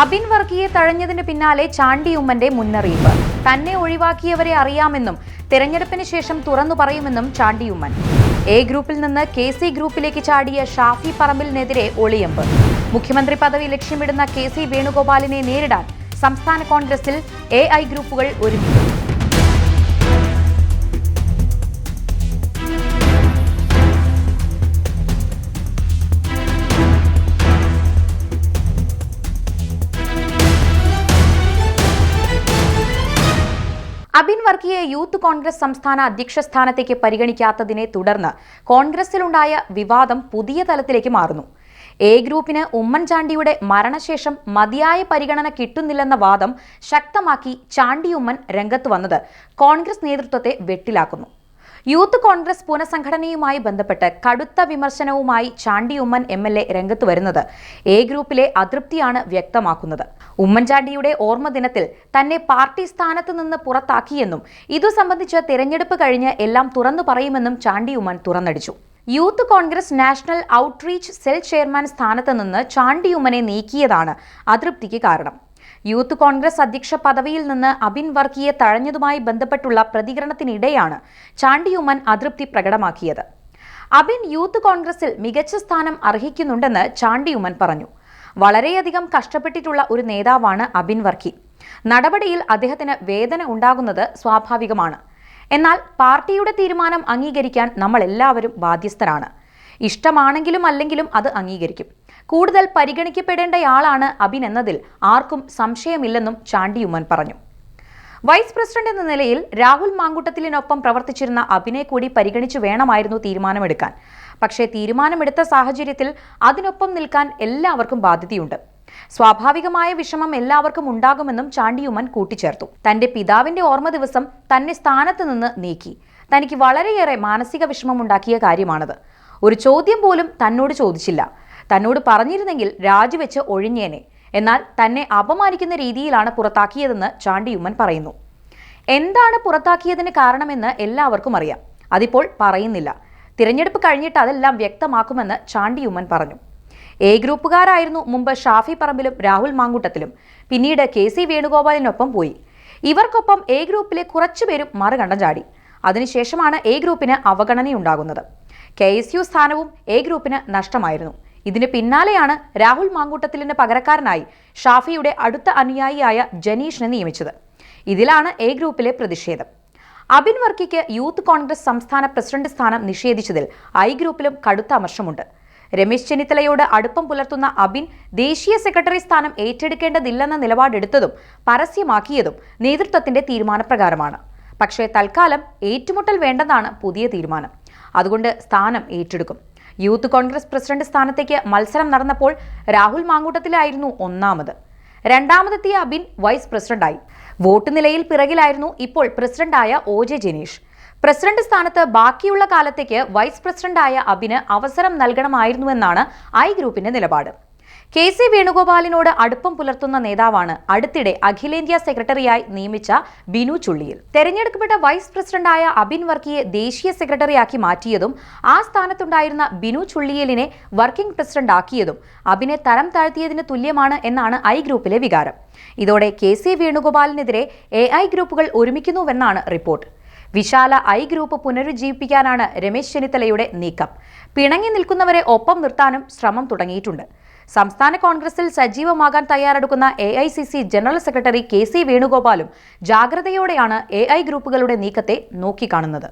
അബിൻ വർക്കിയെ തഴഞ്ഞതിന് പിന്നാലെ ചാണ്ടി ഉമ്മന്റെ മുന്നറിയിപ്പ്. തന്നെ ഒഴിവാക്കിയവരെ അറിയാമെന്നും തെരഞ്ഞെടുപ്പിന് ശേഷം തുറന്നു പറയുമെന്നും ചാണ്ടി ഉമ്മൻ. എ ഗ്രൂപ്പിൽ നിന്ന് കെ സി ഗ്രൂപ്പിലേക്ക് ചാടിയ ഷാഫി പറമ്പിലിനെതിരെ ഒളിയമ്പ്. മുഖ്യമന്ത്രി പദവി ലക്ഷ്യമിടുന്ന കെ സി വേണുഗോപാലിനെ നേരിടാൻ സംസ്ഥാന കോൺഗ്രസിൽ എ ഐ ഗ്രൂപ്പുകൾ ഒരുമിക്കും അബിൻ വർക്കിയെ യൂത്ത് കോൺഗ്രസ് സംസ്ഥാന അധ്യക്ഷ സ്ഥാനത്തേക്ക് പരിഗണിക്കാത്തതിനെ തുടർന്ന് കോൺഗ്രസിലുണ്ടായ വിവാദം പുതിയ തലത്തിലേക്ക് മാറുന്നു. എ ഗ്രൂപ്പിന് ഉമ്മൻചാണ്ടിയുടെ മരണശേഷം മതിയായ പരിഗണന കിട്ടുന്നില്ലെന്ന വാദം ശക്തമാക്കി ചാണ്ടി ഉമ്മൻ രംഗത്ത് വന്നത് കോൺഗ്രസ് നേതൃത്വത്തെ വെട്ടിലാക്കുന്നു. യൂത്ത് കോൺഗ്രസ് പുനഃസംഘടനയുമായി ബന്ധപ്പെട്ട് കടുത്ത വിമർശനവുമായി Chandy Oommen M L A രംഗത്ത് വരുന്നത് എ ഗ്രൂപ്പിലെ അതൃപ്തിയാണ് വ്യക്തമാക്കുന്നത്. ഉമ്മൻചാണ്ടിയുടെ ഓർമ്മ ദിനത്തിൽ തന്നെ പാർട്ടി സ്ഥാനത്ത് നിന്ന് പുറത്താക്കിയെന്നും ഇതു സംബന്ധിച്ച് തിരഞ്ഞെടുപ്പ് കഴിഞ്ഞ് എല്ലാം തുറന്നു പറയുമെന്നും Chandy Oommen തുറന്നടിച്ചു. Youth Congress national outreach cell chairman സ്ഥാനത്ത് നിന്ന് ചാണ്ടി ഉമ്മനെ നീക്കിയതാണ് അതൃപ്തിക്ക് കാരണം. യൂത്ത് കോൺഗ്രസ് അധ്യക്ഷ പദവിയിൽ നിന്ന് അബിൻ വർക്കിയെ തഴഞ്ഞതുമായി ബന്ധപ്പെട്ടുള്ള പ്രതികരണത്തിനിടെയാണ് ചാണ്ടിയുമ്മൻ അതൃപ്തി പ്രകടമാക്കിയത്. അബിൻ യൂത്ത് കോൺഗ്രസിൽ മികച്ച സ്ഥാനം അർഹിക്കുന്നുണ്ടെന്ന് ചാണ്ടിയുമ്മൻ പറഞ്ഞു. വളരെയധികം കഷ്ടപ്പെട്ടിട്ടുള്ള ഒരു നേതാവാണ് അബിൻ വർക്കി നടപടിയിൽ അദ്ദേഹത്തിന് വേദന ഉണ്ടാകുന്നത് സ്വാഭാവികമാണ്. എന്നാൽ പാർട്ടിയുടെ തീരുമാനം അംഗീകരിക്കാൻ നമ്മൾ എല്ലാവരും ബാധ്യസ്ഥരാണ്. ഇഷ്ടമാണെങ്കിലും അല്ലെങ്കിലും അത് അംഗീകരിക്കും. കൂടുതൽ പരിഗണിക്കപ്പെടേണ്ടയാളാണ് അബിൻ എന്നതിൽ ആർക്കും സംശയമില്ലെന്നും ചാണ്ടി ഉമ്മൻ പറഞ്ഞു. വൈസ് പ്രസിഡന്റ് എന്ന നിലയിൽ രാഹുൽ മാങ്കുട്ടത്തിലിനൊപ്പം പ്രവർത്തിച്ചിരുന്ന അബിനെ കൂടി പരിഗണിച്ചു വേണമായിരുന്നു തീരുമാനമെടുക്കാൻ. പക്ഷേ തീരുമാനമെടുത്ത സാഹചര്യത്തിൽ അതിനൊപ്പം നിൽക്കാൻ എല്ലാവർക്കും ബാധ്യതയുണ്ട്. സ്വാഭാവികമായ വിഷമം എല്ലാവർക്കും ഉണ്ടാകുമെന്നും ചാണ്ടിയുമ്മൻ കൂട്ടിച്ചേർത്തു. തന്റെ പിതാവിന്റെ ഓർമ്മ ദിവസം തന്നെ സ്ഥാനത്ത് നിന്ന് നീക്കി. തനിക്ക് വളരെയേറെ മാനസിക വിഷമമുണ്ടാക്കിയ കാര്യമാണത്. ഒരു ചോദ്യം പോലും തന്നോട് ചോദിച്ചില്ല. തന്നോട് പറഞ്ഞിരുന്നെങ്കിൽ രാജിവെച്ച് ഒഴിഞ്ഞേനെ. എന്നാൽ തന്നെ അപമാനിക്കുന്ന രീതിയിലാണ് പുറത്താക്കിയതെന്ന് ചാണ്ടിയുമ്മൻ പറയുന്നു. എന്താണ് പുറത്താക്കിയതിന് കാരണമെന്ന് എല്ലാവർക്കും അറിയാം. അതിപ്പോൾ പറയുന്നില്ല. തിരഞ്ഞെടുപ്പ് കഴിഞ്ഞിട്ട് അതെല്ലാം വ്യക്തമാക്കുമെന്ന് ചാണ്ടിയുമ്മൻ പറഞ്ഞു. എ ഗ്രൂപ്പുകാരായിരുന്നു മുമ്പ് ഷാഫി പറമ്പിലും രാഹുൽ മാങ്കൂട്ടത്തിലും. പിന്നീട് കെ സി വേണുഗോപാലിനൊപ്പം പോയി. ഇവർക്കൊപ്പം എ ഗ്രൂപ്പിലെ കുറച്ചുപേരും മറുകണ്ടം ചാടി. അതിനുശേഷമാണ് എ ഗ്രൂപ്പിന് അവഗണനയുണ്ടാകുന്നത്. കെ എസ് യു സ്ഥാനവും എ ഗ്രൂപ്പിന് നഷ്ടമായിരുന്നു. ഇതിന് പിന്നാലെയാണ് രാഹുൽ മാങ്കൂട്ടത്തിലിന് പകരക്കാരനായി ഷാഫിയുടെ അടുത്ത അനുയായിയായ ജനീഷിനെ നിയമിച്ചത്. ഇതിലാണ് എ ഗ്രൂപ്പിലെ പ്രതിഷേധം. അബിൻ വർക്കിക്ക് യൂത്ത് കോൺഗ്രസ് സംസ്ഥാന പ്രസിഡന്റ് സ്ഥാനം നിഷേധിച്ചതിൽ ഐ ഗ്രൂപ്പിലും കടുത്ത അമർഷമുണ്ട്. രമേശ് ചെന്നിത്തലയോട് അടുപ്പം പുലർത്തുന്ന അബിൻ ദേശീയ സെക്രട്ടറി സ്ഥാനം ഏറ്റെടുക്കേണ്ടതില്ലെന്ന നിലപാടെടുത്തതും പരസ്യമാക്കിയതും നേതൃത്വത്തിന്റെ തീരുമാനപ്രകാരമാണ്. പക്ഷേ തൽക്കാലം ഏറ്റുമുട്ടൽ വേണ്ടെന്നാണ് പുതിയ തീരുമാനം. അതുകൊണ്ട് സ്ഥാനം ഏറ്റെടുക്കും. യൂത്ത് കോൺഗ്രസ് പ്രസിഡന്റ് സ്ഥാനത്തേക്ക് മത്സരം നടന്നപ്പോൾ രാഹുൽ മാങ്കൂട്ടത്തിലായിരുന്നു ഒന്നാമത്. രണ്ടാമതെത്തിയ അബിൻ വൈസ് പ്രസിഡന്റായി. വോട്ട് നിലയിൽ പിറകിലായിരുന്നു ഇപ്പോൾ പ്രസിഡന്റായ ഒ ജെ ജനീഷ്. പ്രസിഡന്റ് സ്ഥാനത്ത് ബാക്കിയുള്ള കാലത്തേക്ക് വൈസ് പ്രസിഡന്റായ അബിന് അവസരം നൽകണമായിരുന്നുവെന്നാണ് ഐ ഗ്രൂപ്പിന്റെ നിലപാട്. കെ സി വേണുഗോപാലിനോട് അടുപ്പം പുലർത്തുന്ന നേതാവാണ് അടുത്തിടെ അഖിലേന്ത്യാ സെക്രട്ടറിയായി നിയമിച്ച ബിനു ചുള്ളിയിൽ. തെരഞ്ഞെടുക്കപ്പെട്ട വൈസ് പ്രസിഡന്റായ അബിൻ വർക്കിയെ ദേശീയ സെക്രട്ടറിയാക്കി മാറ്റിയതും ആ സ്ഥാനത്തുണ്ടായിരുന്ന ബിനു ചുള്ളിയലിനെ വർക്കിംഗ് പ്രസിഡന്റ് ആക്കിയതും അബിനെ തരം താഴ്ത്തിയതിന് തുല്യമാണ് എന്നാണ് ഐ ഗ്രൂപ്പിലെ വികാരം. ഇതോടെ കെ സി വേണുഗോപാലിനെതിരെ എ ഐ ഗ്രൂപ്പുകൾ ഒരുമിക്കുന്നുവെന്നാണ് റിപ്പോർട്ട്. വിശാല ഐ ഗ്രൂപ്പ് പുനരുജ്ജീവിപ്പിക്കാനാണ് രമേശ് ചെന്നിത്തലയുടെ നീക്കം. പിണങ്ങി നിൽക്കുന്നവരെ ഒപ്പം നിർത്താനും ശ്രമം തുടങ്ങിയിട്ടുണ്ട്. സംസ്ഥാന കോൺഗ്രസിൽ സജീവമാകാൻ തയ്യാറെടുക്കുന്ന A I C C general secretary K C വേണുഗോപാലും ജാഗ്രതയോടെയാണ് എ ഐ ഗ്രൂപ്പുകളുടെ നീക്കത്തെ നോക്കിക്കാണുന്നത്.